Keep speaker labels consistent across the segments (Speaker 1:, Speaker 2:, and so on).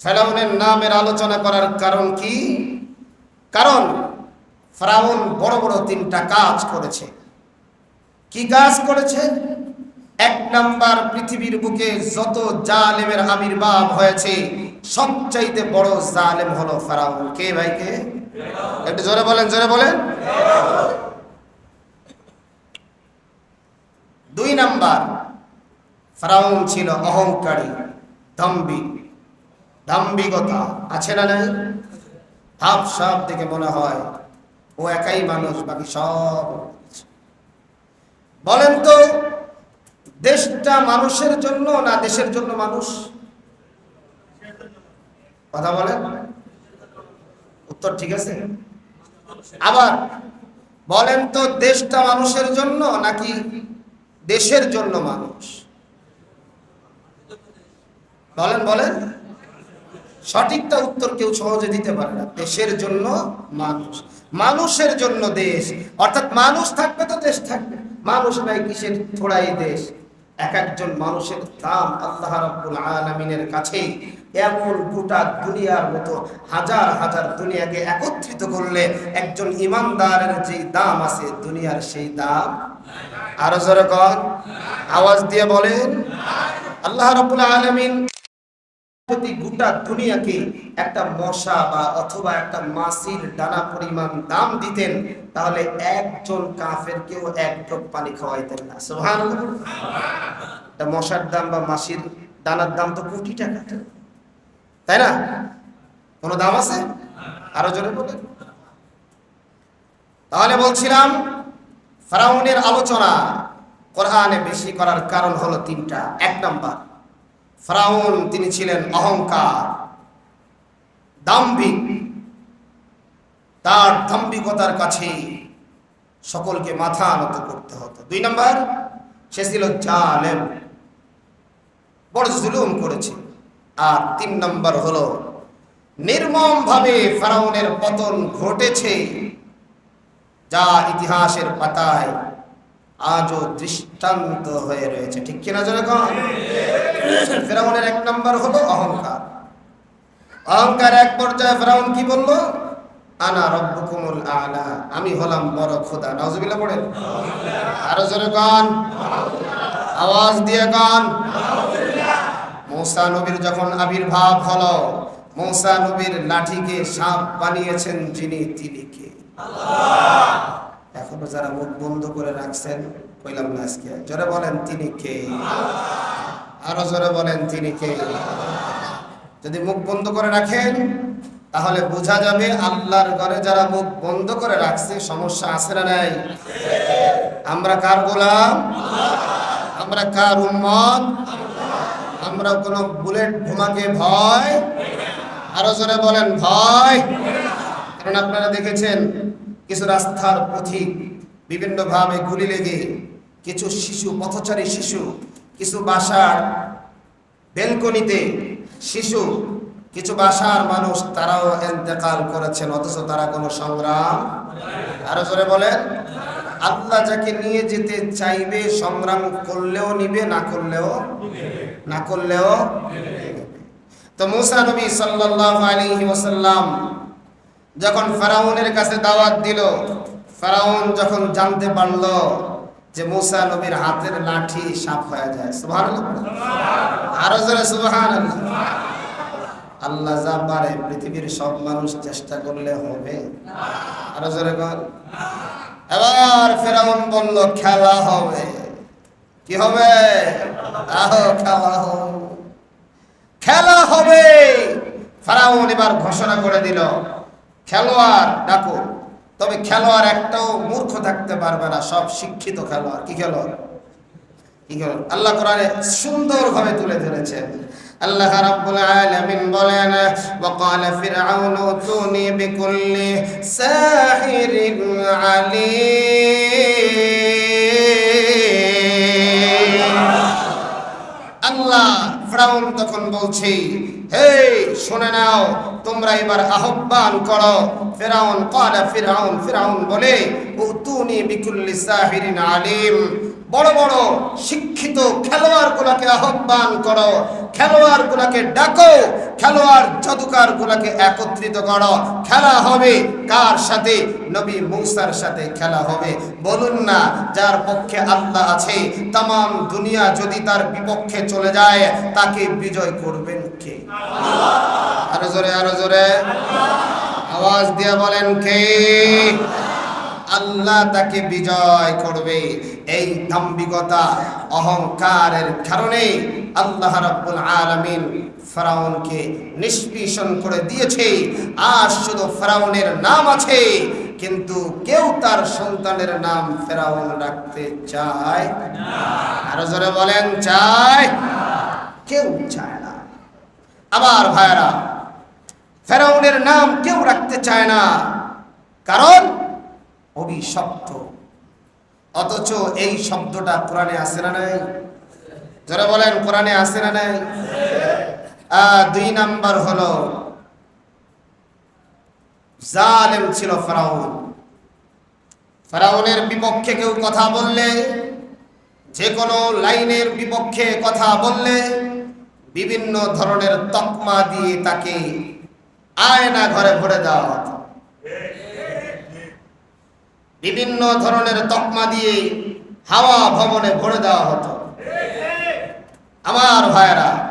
Speaker 1: ফেরাউনের নামের আলোচনা করার কারণ কি? কারণ ফেরাউন বড় বড় তিনটা কাজ করেছে। কি কাজ করেছে? এক নাম্বার পৃথিবীর বুকে যত জালেমের আবির্ভাব হয়েছে, সবচাইতে বড় জালেম হলো ফেরাউন। কে ভাই, কে? একটু জোরে বলেন জোরে বলেন। দুই নাম্বার, ফেরাউন ছিল অহংকারী দম্বি দাম্ভিকতা আছে না নাই? ভাব সাপ দেখে মনে হয় ও একাই মানুষ, বাকি সব বলেন তো, দেশটা মানুষের জন্য না দেশের জন্য মানুষ? কথা বলেন। উত্তর ঠিক আছে? আবার, বলেন তো, দেশটা মানুষের জন্য নাকি দেশের জন্য মানুষ? বলেন বলেন। সঠিকটা উত্তর কেউ সহজে দিতে পারে না। দেশের জন্য মানুষ। মানুষের জন্য দেশ। অর্থাৎ মানুষ থাকবে তো দেশ থাকবে। মানুষ নাই কিসের থোড়াই দেশ? এক একজন মানুষের দাম আল্লাহ রাব্বুল আলামিনের কাছে এমন গোটা দুনিয়ার মতো হাজার হাজার দুনিয়াকে একত্রিত করলে একজন ইমানদারের যে দাম আছে দুনিয়ার সেই দাম আরও জোরে কর আওয়াজ দিয়ে বলেন, আল্লাহ রাব্বুল আলামিন যদি গোটা দুনিয়াকে একটা মশা বা অথবা একটা মাছির ডানা পরিমাণ দাম দিতেন, তাহলে একজন কাফের কেউ এক ঢোক পানি খাওয়াইতেন না। একটা মশার দাম বা মাসির দানার দাম তো কোটি টাকা। তাই না? কোনো দাম আছে? আরও জোরে বলেন। তাহলে বলছিলাম, ফেরাউনের আলোচনা কোরআনে বেশি করার কারণ হলো তিনটা। এক নাম্বার ফ্রাউন, তিনি ছিলেন অহংকার, দাম্ভিক। তার দাম্ভিকতার কাছে সকলকে মাথা নত করতে হতো। দুই নম্বর, সে ছিল জালেম, বড় জুলুম করেছে। আর তিন নম্বর হলো নির্মম ভাবে ফেরাউনের পতন ঘটেছে, যা ইতিহাসের পাতায় আজও দৃষ্টান্ত হয়ে রয়েছে। ঠিক কিনা কন ফেরাউনের এক নম্বর হলো অহংকার। অহংকার এক পর্যায়ে ফেরাউন কি বলল? আনা রব্বুকুমুল আলা, আমি হলাম বড় খোদা। নাউজুবিল্লাহ পড়েন। আরও জোরে কন আওয়াজ দিয়ে কন মৌসা নবীর যখন আবির্ভাব হলো, মৌসা নবীর লাঠিকে সাপ বানিয়েছেন যিনি, তিনি কে? এখনও যারা মুখ বন্ধ করে রাখছেন, কইলাম না আজকে। জোরে বলেন, তিনি কে? আরও জোরে বলেন, তিনি কে? যদি মুখ বন্ধ করে রাখেন, তাহলে বোঝা যাবে আল্লাহর ঘরে যারা মুখ বন্ধ করে রাখছে, সমস্যা আছে না নাই? আমরা কার গোলাম? আমরা কার উম্মত? আমরা কোনো বুলেট বোমাকে ভয়? আরও জোরে বলেন, ভয়? কারণ আপনারা দেখেছেন কিছু রাস্তার পথিক বিভিন্নভাবে গুলি লেগে কিছু শিশু, পথচারী শিশু, কিছু বাসার বেলকনিতে শিশু, কিছু বাসার মানুষ তারাও এন্তেকাল করেছেন, অথচ তারা কোনো সংগ্রাম আরও জোরে বলেন। আল্লাহ যাকে নিয়ে যেতে চাইবে, সংগ্রাম করলেও নিবে, না করলেও না করলেও তো মুসা নবী সাল্লাল্লাহু আলাইহি ওয়াসাল্লাম যখন ফেরাউনের কাছে দাওয়াত দিল, ফেরাউন যখন জানতে পারল যে মুসা নবীর হাতের লাঠি সাপ হয়ে যায়, সুবহানাল্লাহ। আরও জোরে সুবহানাল্লাহ। আল্লাহ যা পারে পৃথিবীর সব মানুষ চেষ্টা করলে হবে। আরও জোরে বল এবার ফেরাউন বলল, খেলা হবে। কি হবে? খেলা হবে। খেলা হবে। ফেরাউন এবার ঘোষণা করে দিল খেলোয়াড় ডাকো তবে খেলোয়াড় একটাও মূর্খ থাকতে পারবে না সব শিক্ষিত খেলোয়াড় কি খেলোয়াড় কি খেলোয়াড় আল্লাহ কোরআনে সুন্দরভাবে তুলে ধরেছেন আল্লাহ রাব্বুল আলামিন বলেন وقال فرعون ائتوني بكل ساحر عليم আল্লাহ ফ্রাউন তখন বলছে হে শুনে নাও, তোমরা এবার আহ্বান করো। ফেরাউন কালা, ফিরাউন ফিরাউন বলে, উতুনি বিকুল্লি সাহিরিন আলিম। বড় বড় শিক্ষিত খেলোয়াড় গুলাকে আহ্বান করো। খেলোয়াড় গুলাকে ডাকো। খেলোয়াড় জাদুকার গুলাকে একত্রিত করো। খেলা হবে কার সাথে? নবী মূসার সাথে খেলা হবে। বলুন না, যার পক্ষে আল্লাহ আছে তাম দুনিয়া যদি তার বিপক্ষে চলে যায়, তাকে বিজয় করবেন কে? আরও জোরে আরও জোরে। আওয়াজ দিয়ে বলেন কে? আল্লাহ তাকে বিজয় করবে। এই দাম্ভিকতা, অহংকারের কারণে আল্লাহ রাব্বুল আলামিন ফেরাউনকে নিষ্পেষণ করে দিয়েছে। আর শুধু ফেরাউনের নাম আছে, কিন্তু কেউ তার সন্তানের নাম ফেরাউন রাখতে চায় আরও জোরে বলেন, চায় কেউ চায় না। আবার ভাইরা ফেরাউনের নাম কেউ রাখতে চায় না। কারণ অভিশপ্ত। অথচ এই শব্দটা কোরআনে আসে না নাই? যারা বলেন, কোরআনে আসে না নাই? দুই নাম্বার হলো, জালেম ছিল ফেরাউন। ফেরাউনের বিপক্ষে কেউ কথা বললে যে কোনো লাইনের বিপক্ষে কথা বললে, বিভিন্ন ধরনের তকমা দিয়ে তাকে আয়না ঘরে ভরে দেওয়া হতো। বিভিন্ন ধরনের তকমা দিয়ে হাওয়া ভবনে ভরে দেওয়া হতো। আমার ভাইরা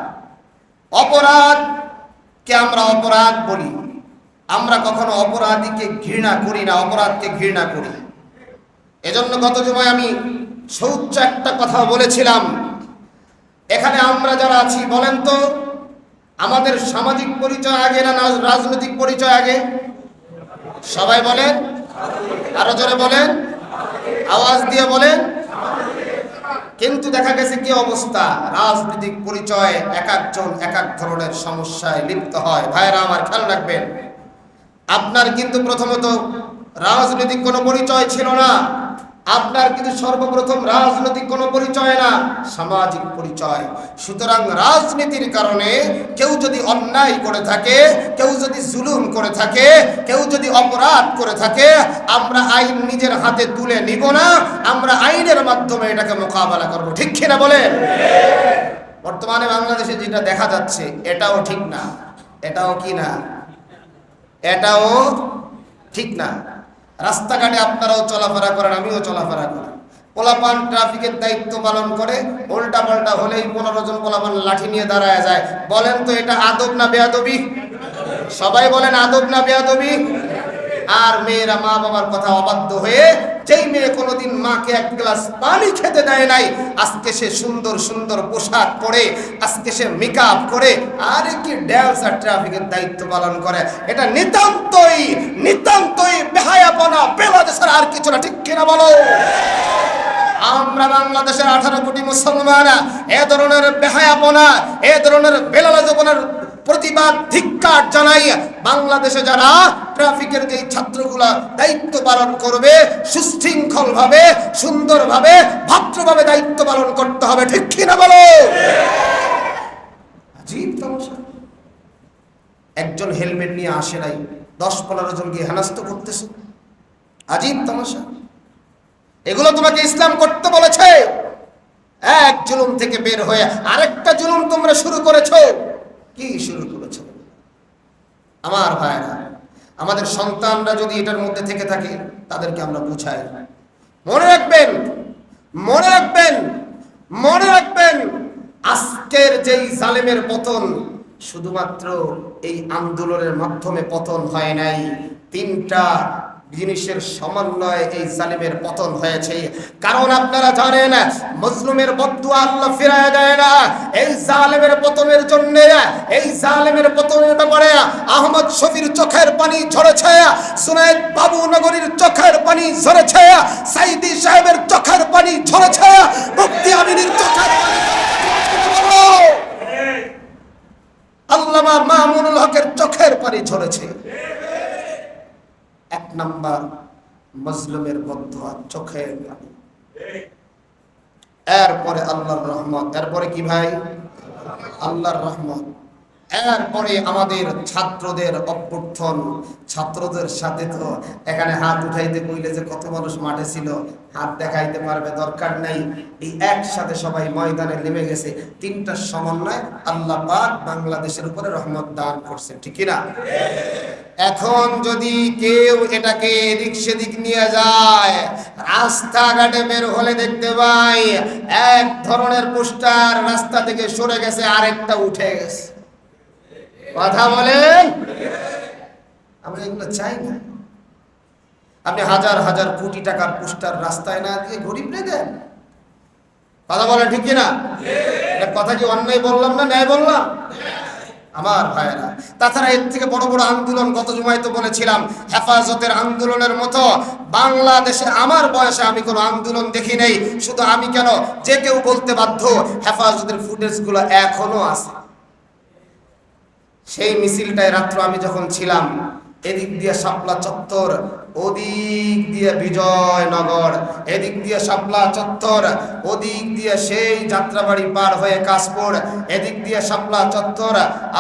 Speaker 1: অপরাধকে আমরা অপরাধ বলি? আমরা কখনো অপরাধীকে ঘৃণা করি না, অপরাধকে ঘৃণা করি। এজন্য গত সময় আমি সৌচ্চ একটা কথা বলেছিলাম। এখানে আমরা যারা আছি, বলেন তো, আমাদের সামাজিক পরিচয় আগে না- রাজনৈতিক পরিচয় আগে? সবাই বলেন। আরও জোরে বলেন। আওয়াজ দিয়ে বলেন। কিন্তু দেখা গেছে কি অবস্থা? রাজনৈতিক পরিচয় এক একজন, এক এক ধরনের সমস্যায় লিপ্ত হয়। ভাইরা আমার খেয়াল রাখবেন। আপনার কিন্তু প্রথমত রাজনৈতিক কোনো পরিচয় ছিল না। আপনার কিন্তু সর্বপ্রথম রাজনৈতিক কোনো পরিচয় না, সামাজিক পরিচয়। সুতরাং রাজনীতির কারণে কেউ যদি অন্যায় করে থাকে, কেউ যদি জুলুম করে থাকে, কেউ যদি অপরাধ করে থাকে, আমরা আইন নিজের হাতে তুলে নিব না, আমরা আইনের মাধ্যমে এটাকে মোকাবেলা করব। ঠিক কিনা বলেন? বর্তমানে বাংলাদেশে যেটা দেখা যাচ্ছে, এটাও ঠিক না, এটাও কি না, এটাও ঠিক না। রাস্তাঘাটে আপনারাও চলাফেরা করেন, আমিও চলাফেরা করি। পোলাপান ট্রাফিকের দায়িত্ব পালন করে উল্টা পাল্টা হলেই পনেরো জন পোলাপান লাঠি নিয়ে দাঁড়ায় যায়। বলেন তো এটা আদব না বেয়াদবি? সবাই বলেন আদব না বেয়াদবি? আর মেয়েরা মা বাবার কথা অবাধ্য হয়ে, যেই মেয়ে কোনোদিন মাকে এক গ্লাস পানি খেতে দেয় নাই, আজকে সে সুন্দর সুন্দর পোশাক পরে, আজকে সে মেকআপ করে, আর কি ড্যান্স আর ট্রাফিকের দায়িত্ব পালন করে। এটা নিতান্তই নিতান্তই বেহায়াপনা, বেলাদেশের আর কিছু না, ঠিক কিনা বলো? আমরা বাংলাদেশের আঠারো কোটি মুসলমান, এ ধরনের বেহায়াপনা, এ ধরনের বেলালাজপনার প্রতিবাদ, ধিক্কার জানাই বাংলাদেশে যারা ট্রাফিকের যে ছাত্রগুলা দায়িত্ব পালন করবে সুশৃঙ্খল ভাবে সুন্দর ভাবে ভদ্রভাবে দায়িত্ব পালন করতে হবে, ঠিক কিনা বলো? আজীব তামাশা। একজন হেলমেট নিয়ে আসে নাই দশ পনেরো জন গিয়ে হেনাস্ত করতেছে। আজীব তামাশা। এগুলো তোমাকে ইসলাম করতে বলেছে। এক জুলুম থেকে বের হয়ে আরেকটা জুলুম তোমরা শুরু করেছ। কি শুরু করেছ? আমার ভাইরা, আমাদের সন্তানরা যদি এটার মধ্যে থেকে থাকে, তাদেরকে আমরা বুঝাই। মনে রাখবেন মনে রাখবেন মনে রাখবেন, আজকের যেই জালেমের পতন, শুধুমাত্র এই আন্দোলনের মাধ্যমে পতন হয় নাই। তিনটা জিনিসের সমন্বয়ে এই জালিমের পতন হয়েছে। কারণ আপনারা জানেন, মুসলিমের বদুয়া আল্লাহ ফিরায় দেয় না। এই জালেমের পতনের জন্য, এই জালেমের পতনের ব্যাপারে আহমদ শফির চোখের পানি ঝরেছে সুনাইদ বাবু নগরীর চোখের পানি ঝরেছে, সাইদি সাহেবের চোখের পানি ঝরেছে মুক্তি আমিনীর চোখের পানি আল্লামা মামুনুল হকের চোখের পানি ঝরেছে। এক নাম্বার মজলুমের বদুয়া চোখে এরপরে আল্লাহর রহমত। এরপরে কি ভাই? আল্লাহর রহমত। এরপরে আমাদের ছাত্রদের অভ্যর্থন ছাত্রদের সাথে তো এখানে হাত উঠাইতে কইলে যে কত মানুষ মাঠে ছিল, হাত দেখাইতে পারবে, দরকার নাই। এই একসাথে সবাই ময়দানে নেমে গেছে। তিনটা সমন্বয় আল্লাহ পাক বাংলাদেশের উপরে রহমত দান করছে, ঠিক না এখন যদি কেউ এটাকে এদিক সেদিক নিয়ে যায়, রাস্তাঘাটে বের হলে দেখতে পাই, এক ধরনের পোস্টার রাস্তা থেকে সরে গেছে, আরেকটা উঠে গেছে। কথা বলেন। আমরা এগুলো চাই না। আপনি হাজার হাজার কোটি টাকার পোস্টার রাস্তায় না দিয়ে গরিব রে দেন কথা বলেন ঠিক কিনা? কথা কি অন্যায় বললাম না ন্যায় বললাম? আমার ভাইয়েরা, তাছাড়া এর থেকে বড় বড় আন্দোলন গত জুমায় তো বলেছিলাম, হেফাজতের আন্দোলনের মতো বাংলাদেশে আমার বয়সে আমি কোনো আন্দোলন দেখি নাই। শুধু আমি কেন? যে কেউ বলতে বাধ্য, হেফাজতের ফুটেজগুলো এখনও আছে। সেই মিছিলটায় রাত্র আমি যখন ছিলাম এদিক দিয়ে শাপলা চত্বর ওদিক দিয়ে বিজয়নগর, এদিক দিয়ে শাপলা চত্বর, ওদিক দিয়ে সেই যাত্রাবাড়ি পার হয়ে কাশপুর, এদিক দিয়ে শাপলা চত্বর,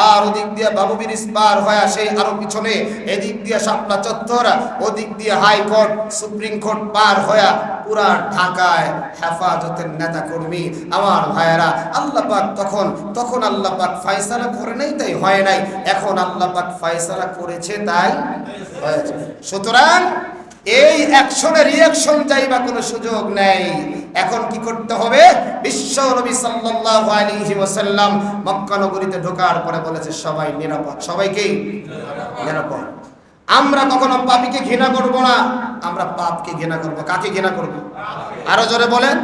Speaker 1: আর ওদিক দিয়ে বাবু ব্রিজ পার হয়ে সেই আরও পিছনে, এদিক দিয়ে শাপলা চত্বর, ওদিক দিয়ে হাইকোর্ট, সুপ্রিম কোর্ট পার হয়ে পুরা ঢাকায় হেফাজতের নেতা কর্মী আমার ভাইয়েরা আল্লাহ পাক তখন তখন আল্লাহ পাক ফায়সালা করে নাই, তাই হয় নাই। এখন আল্লাহ পাক ফায়সালা করেছে তাই সুতরাং এই অ্যাকশনে রিয়াকশন চাইবা কোনো সুযোগ নেই। এখন কি করতে হবে? বিশ্ব নবী সাল্লাল্লাহু আলাইহি ওয়াসাল্লাম মক্কা নগরীতে ঢোকার পরে বলেছে, সবাই নিরাপদ। সবাইকেই নিরাপদ। আমরা কখনো পাপীকে ঘৃণা করব না, আমরা পাপকে ঘৃণা করব। কাকে ঘৃণা করব? আরও জোরে বলেন।